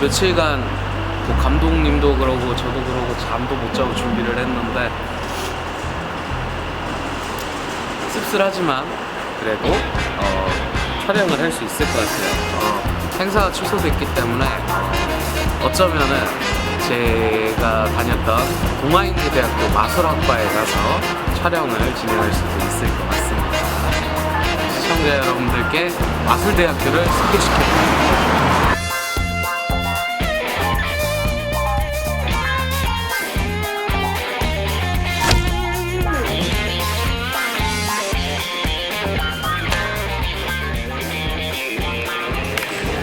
며칠간 그 감독님도 그러고 저도 그러고 잠도 못 자고 준비를 했는데 씁쓸하지만 그래도 어, 촬영을 할 수 있을 것 같아요. 어, 행사가 취소됐기 때문에 어쩌면은 제 가 다녔던 동아인대 대학교 마술학과에 가서 촬영을 진행할 수도 있을 것 같습니다. 시청자 여러분들께 마술대학교를 소개시켜드립니다.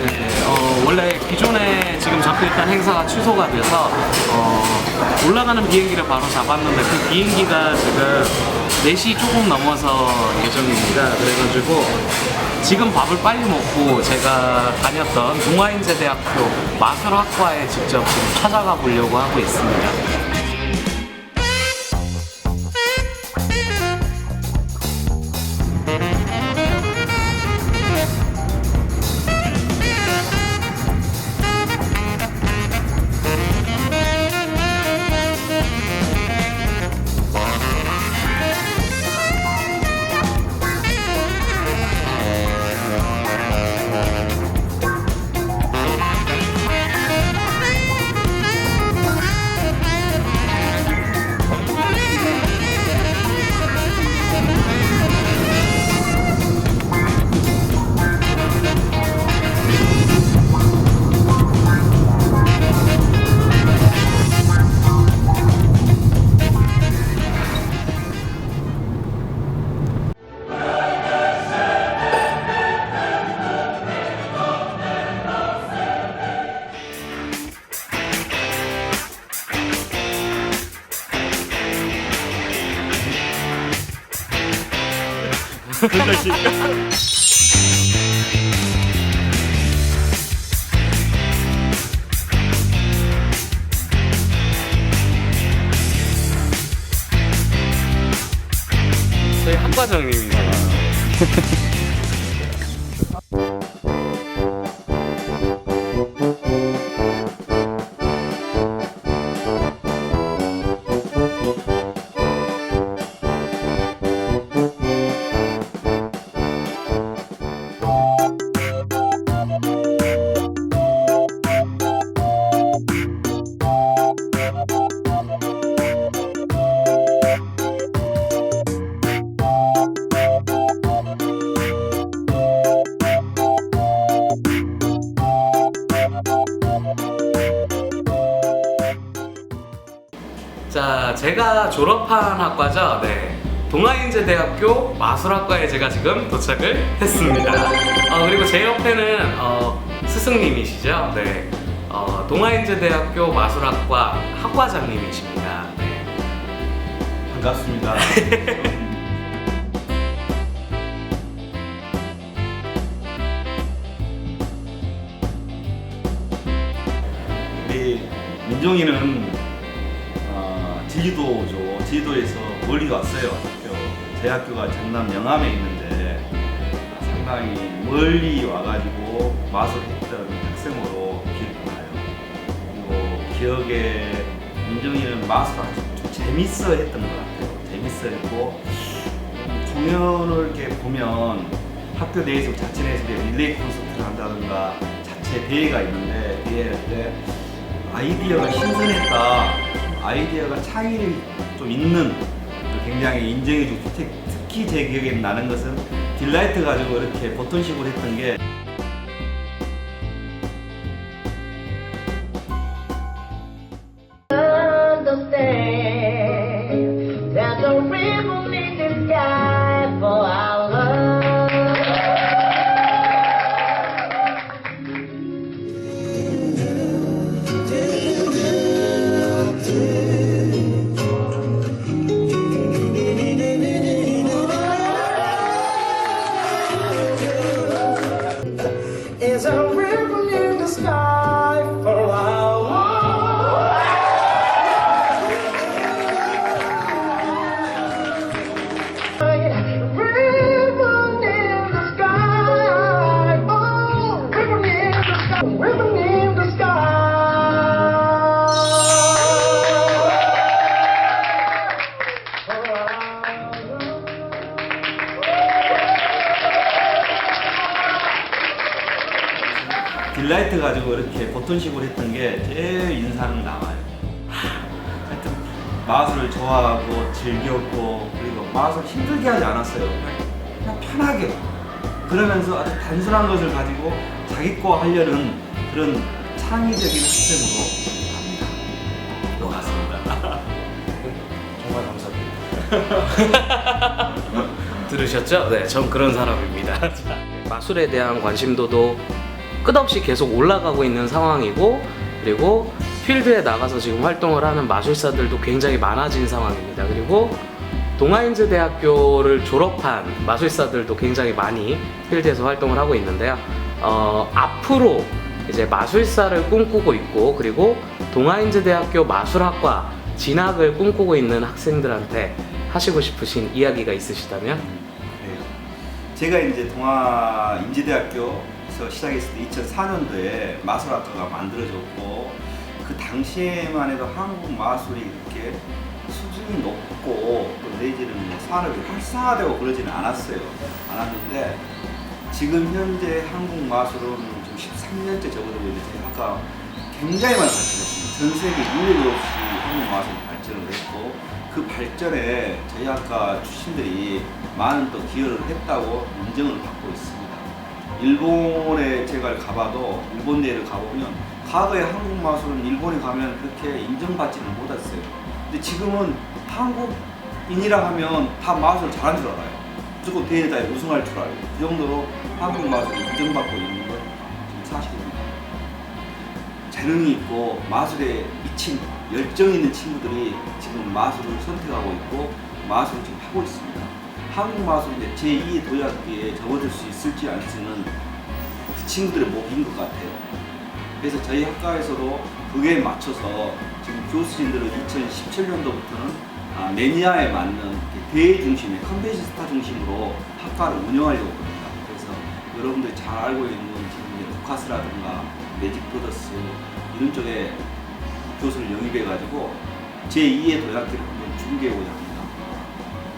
네, 어, 원래 기존에 잡혀있던 행사가 취소가 돼서 어, 올라가는 비행기를 바로 잡았는데 그 비행기가 지금 4시 조금 넘어서 예정입니다. 그래가지고 지금 밥을 빨리 먹고 제가 다녔던 동아인제대학교 마술학과에 직접 지금 찾아가 보려고 하고 있습니다. 저희 학과장님 자, 제가 졸업한 학과죠. 네. 동아인제대학교 마술학과에 제가 지금 도착을 했습니다. 어, 그리고 제 옆에는 어, 스승님이시죠. 네. 어, 동아인제대학교 마술학과 학과장님이십니다. 네. 반갑습니다. 우리 민종이는 어, 제주도죠. 제주도에서 멀리 왔어요. 학교. 제 학교가 전남 영암에 있는데 상당히 멀리 와가지고 마술했던 학생으로 기억나요. 그리고 기억에 민종이는 마술 아주 좀 재밌어 했던 것 같아요. 재밌어 했고 공연을 이렇게 보면 학교 내에서 자체 내에서 릴레이 콘서트를 한다든가 자체 대회가 있는데 대회할 때 아이디어가 신선했다 아이디어가 창의력이 좀 있는 굉장히 인정해주고 특- 특히 제 기억에 나는 것은 딜라이트 가지고 이렇게 보톤식으로 했던 게 딜라이트 가지고 이렇게 버튼식으로 했던 게 제일 인상 남아요. 하여튼 마술을 좋아하고 즐겼고 그리고 마술 힘들게 하지 않았어요. 그냥, 편하게 그러면서 아주 단순한 것을 가지고 자기 거 하려는 그런 창의적인 학생으로 갑니다. 맞습니다. 정말 감사합니다. 들으셨죠? 네, 전 그런 사람입니다. 자, 마술에 대한 관심도도 끝없이 계속 올라가고 있는 상황이고 그리고 필드에 나가서 지금 활동을 하는 마술사들도 굉장히 많아진 상황입니다. 그리고 동아인즈 대학교를 졸업한 마술사들도 굉장히 많이 필드에서 활동을 하고 있는데요. 어, 앞으로 이제 마술사를 꿈꾸고 있고 그리고 동아인즈 대학교 마술학과 진학을 꿈꾸고 있는 학생들한테 하시고 싶으신 이야기가 있으시다면? 네. 제가 이제 동아 인지대학교 에서 시작했을 때 2004년도에 마술 학과가 만들어졌고 그 당시에만 해도 한국 마술이 이렇게 수준이 높고 또 내지는 뭐 산업이 활성화되고 그러지는 않았어요. 않았는데 지금 현재 한국 마술은 지금 13년째 접어들고 있는데 학과 굉장히 많이 발전했습니다. 전 세계 유례도 없이 한국 마술이 발전을 했고 그 발전에 저희 학과 출신들이 많은 또 기여를 했다고 인정을 받고 있습니다. 일본에 제가 가봐도 일본 내를 가보면 과거에 한국 마술은 일본에 가면 그렇게 인정받지는 못했어요. 근데 지금은 한국인이라 하면 다 마술 잘하는 줄 알아요. 무조건 대회에 우승할 줄 알고 그 정도로 한국 마술이 인정받고 있는 건 사실입니다. 재능이 있고 마술에 미친 열정 있는 친구들이 지금 마술을 선택하고 있고 마술을 지금 하고 있습니다. 한국 마술이 이제 제2의 도약기에 접어들 수 있을지 아닐지는 그 친구들의 몫인 것 같아요. 그래서 저희 학과에서도 그에 맞춰서 지금 교수진들은 2017년도부터는 아, 매니아에 맞는 대회 중심의 컨벤시스타 중심으로 학과를 운영하려고 합니다. 그래서 여러분들이 잘 알고 있는 지금 루카스라든가 매직 브러더스 이런 쪽에 교수를 영입해가지고 제2의 도약기를 한번 준비해보자 합니다.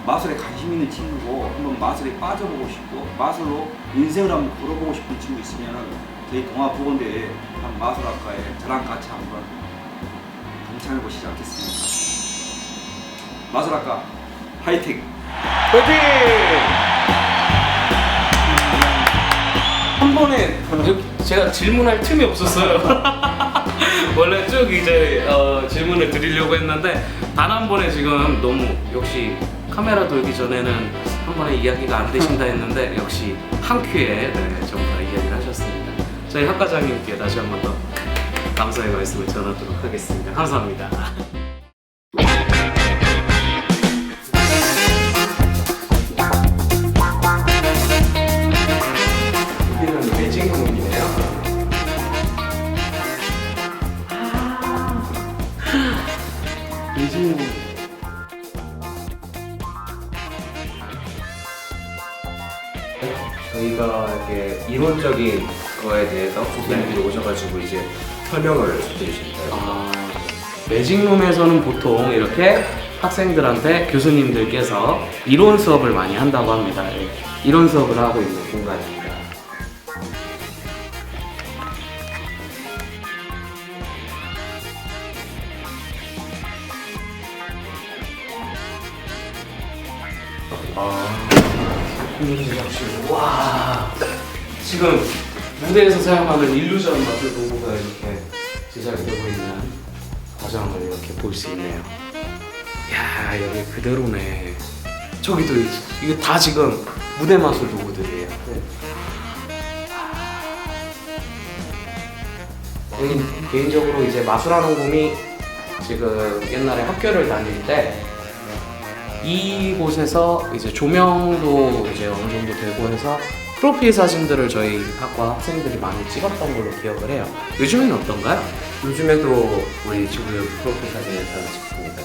마술에 관심 있는 친구고 한번 마술에 빠져보고 싶고 마술로 인생을 한번 걸어보고 싶은 친구 있으면 저희 동아보건대회 한 마술학과에 저랑 같이 한번 동참해 보시지 않겠습니까? 마술학과 화이팅! 화이팅! 한 번에 제가 질문할 틈이 없었어요. 원래 쭉 이제 어, 질문을 드리려고 했는데 단 한 번에 지금 너무 역시 카메라 돌기 전에는 한 번에 이야기가 안 되신다 했는데 역시 한 큐에 네, 전부 다 이야기를 하셨습니다. 저희 학과장님께 다시 한 번 더 감사의 말씀을 전하도록 하겠습니다. 감사합니다. 저희가 이렇게 이론적인 거에 대해서 교수님들이 오셔가지고 이제 설명을 해주신다. 아, 매직룸에서는 보통 이렇게 학생들한테 교수님들께서 이론 수업을 많이 한다고 합니다. 예, 이론 수업을 하고 있는 공간입니다. 아, 제작실. 와, 지금 무대에서 사용하는 일루전 마술 도구가 이렇게 제작이 되고 있는 과정을 이렇게 볼 수 있네요. 야 여기 그대로네. 저기도 이- 이거 다 지금 무대 마술 도구들이에요. 여기 개인적으로 이제 마술하는 곰이 지금 옛날에 학교를 다닐 때 이곳에서 이제 조명도 이제 어느 정도 되고 해서 프로필 사진들을 저희 학과 학생들이 많이 찍었던 걸로 기억을 해요. 요즘에는 어떤가요? 요즘에도 우리 친구들 프로필 사진을 잘 찍습니다.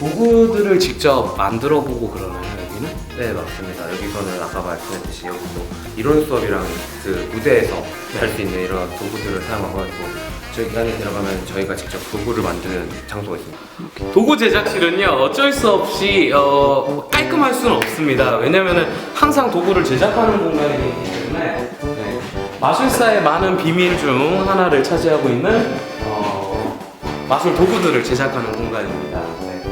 도구들을 직접 만들어 보고 그러나요 여기는? 네 맞습니다. 여기서는 아까 말씀했듯이 여기도 이론 수업이랑 그 무대에서 할 수 있는 이런 도구들을 사용하고 저희 안에 들어가면 저희가 직접 도구를 만드는 장소가 있습니다. 도구 제작실은요 어쩔 수 없이 어, 깔끔할 수는 없습니다. 왜냐면은 항상 도구를 제작하는 공간이기 때문에 네, 마술사의 많은 비밀 중 하나를 차지하고 있는 어, 마술 도구들을 제작하는 공간입니다. 네.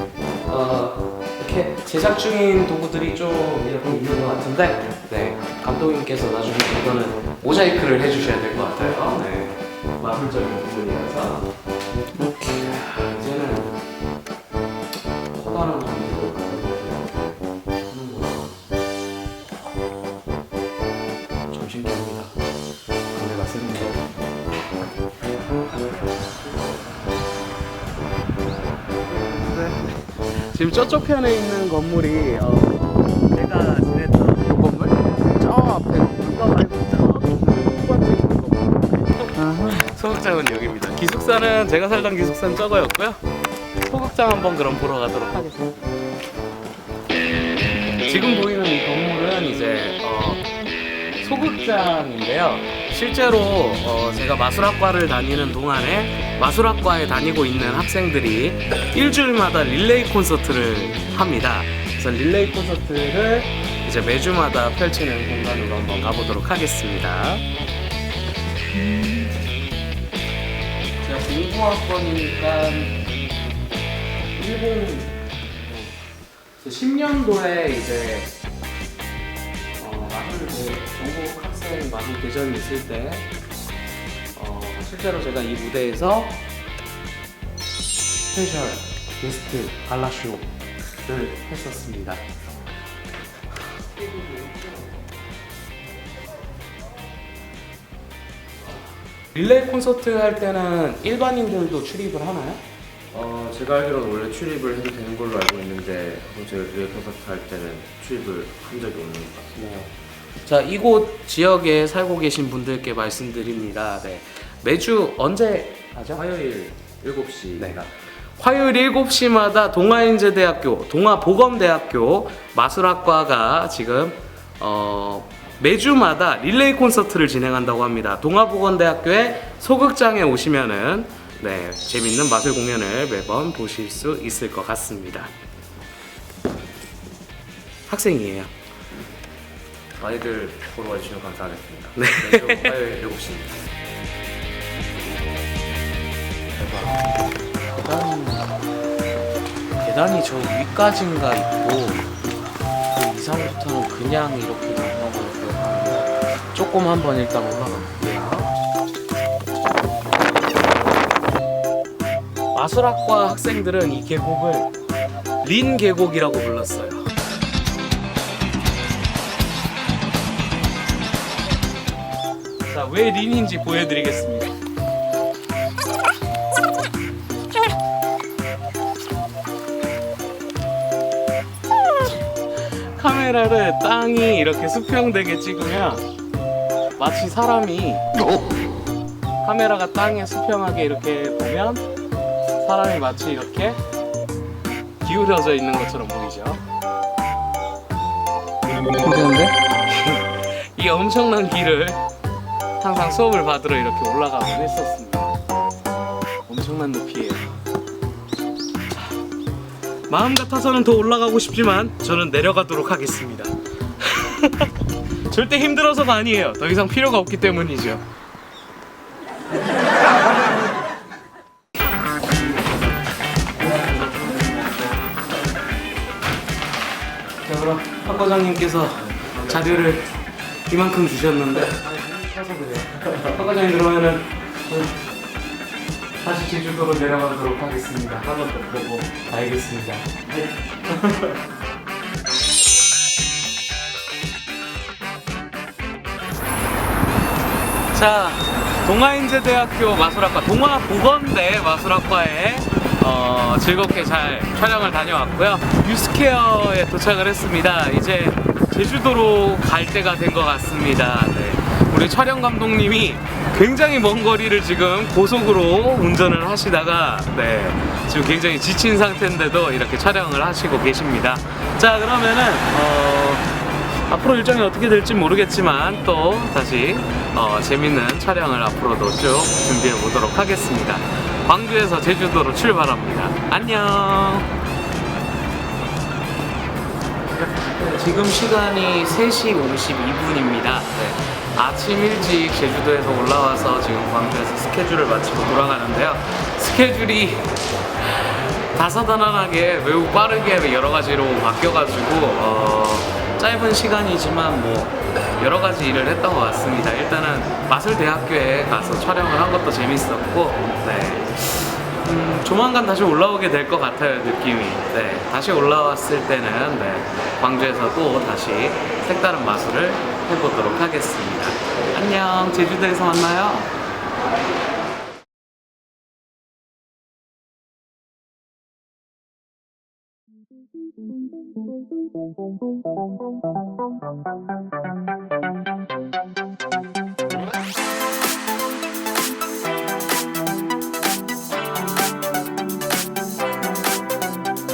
어, 이렇게 제작 중인 도구들이 좀 이렇게 있는 것 같은데 네, 감독님께서 나중에 이거는 모자이크를 해주셔야 될 것 같아요. 네, 마술적인 부분이라서 이제는 커다란 장비로 점심입니다. 담배가 씁니다. 지금 저쪽 편에 있는 건물이 어, 기숙사는 제가 살던 기숙사는 저거였고요. 소극장 한번 그럼 보러 가도록 하겠습니다. 지금 보이는 이 건물은 이제 어, 소극장인데요. 실제로 어, 제가 마술학과를 다니는 동안에 마술학과에 다니고 있는 학생들이 일주일마다 릴레이 콘서트를 합니다. 그래서 릴레이 콘서트를 이제 매주마다 펼치는 공간으로 한번 가보도록 하겠습니다. 공부학번이니까 10 10년도에 이제 어, 마술 그 전국 학생 마술 대전이 있을 때 어, 실제로 제가 이 무대에서 스페셜 게스트 갈라쇼를 했었습니다. 릴레이 콘서트 할 때는 일반인들도 출입을 하나요? 어, 제가 알기로는 원래 출입을 해도 되는 걸로 알고 있는데 저희 릴레이 콘서트 할 때는 출입을 한 적이 없는 것 같습니다. 네. 자, 이곳 지역에 살고 계신 분들께 말씀드립니다. 네. 매주 언제 하죠? 화요일 7시입니다. 네. 화요일 7시마다 동아인제대학교, 동아보건대학교 마술학과가 지금 어, 매주마다 릴레이 콘서트를 진행한다고 합니다. 동아보건대학교의 소극장에 오시면은 네, 재밌는 마술 공연을 매번 보실 수 있을 것 같습니다. 학생이에요. 많이들 보러 와주시면 감사하겠습니다. 네. 매주 화요일 7시입니다. 계단이 계단이 저 위까지인가 있고 그 이상부터는 그냥 이렇게 조금 한번 일단 올라가 볼게요. 마술학과 학생들은 이 계곡을 린 계곡이라고 불렀어요. 자, 왜 린인지 보여드리겠습니다. 카메라를 땅이 이렇게 수평되게 찍으면 마치 사람이 카메라가 땅에 수평하게 이렇게 보면 사람이 마치 이렇게 기울어져 있는 것처럼 보이죠? 괜찮은데? 이 엄청난 길을 항상 수업을 받으러 이렇게 올라가곤 했었습니다. 엄청난 높이에요. 마음 같아서는 더 올라가고 싶지만 저는 내려가도록 하겠습니다. 절대 힘들어서가 아니에요. 더 이상 필요가 없기 때문이죠. 자 그럼 박 과장님께서 자료를 이만큼 주셨는데. 박 과장님 그러면은 다시 제주도로 내려가도록 하겠습니다. 한 번 더 보고 알겠습니다. 자, 동아인제대학교 마술학과, 동아보건대 마술학과에 어, 즐겁게 잘 촬영을 다녀왔고요. 유스케어에 도착을 했습니다. 이제 제주도로 갈 때가 된 것 같습니다. 네. 우리 촬영 감독님이 굉장히 먼 거리를 지금 고속으로 운전을 하시다가 네, 지금 굉장히 지친 상태인데도 이렇게 촬영을 하시고 계십니다. 자, 그러면은 어, 앞으로 일정이 어떻게 될지 모르겠지만 또 다시 어, 재밌는 촬영을 앞으로도 쭉 준비해 보도록 하겠습니다. 광주에서 제주도로 출발합니다. 안녕. 지금 시간이 3시 52분입니다. 아침 일찍 제주도에서 올라와서 지금 광주에서 스케줄을 마치고 돌아가는데요. 스케줄이 다사다난하게 매우 빠르게 여러 가지로 바뀌어가지고 어, 짧은 시간이지만 뭐 여러 가지 일을 했던 것 같습니다. 일단은 마술대학교에 가서 촬영을 한 것도 재밌었고, 네. 음, 조만간 다시 올라오게 될 것 같아요 느낌이. 네, 다시 올라왔을 때는 네, 광주에서 또 다시 색다른 마술을 해보도록 하겠습니다. 안녕, 제주도에서 만나요. Thank you.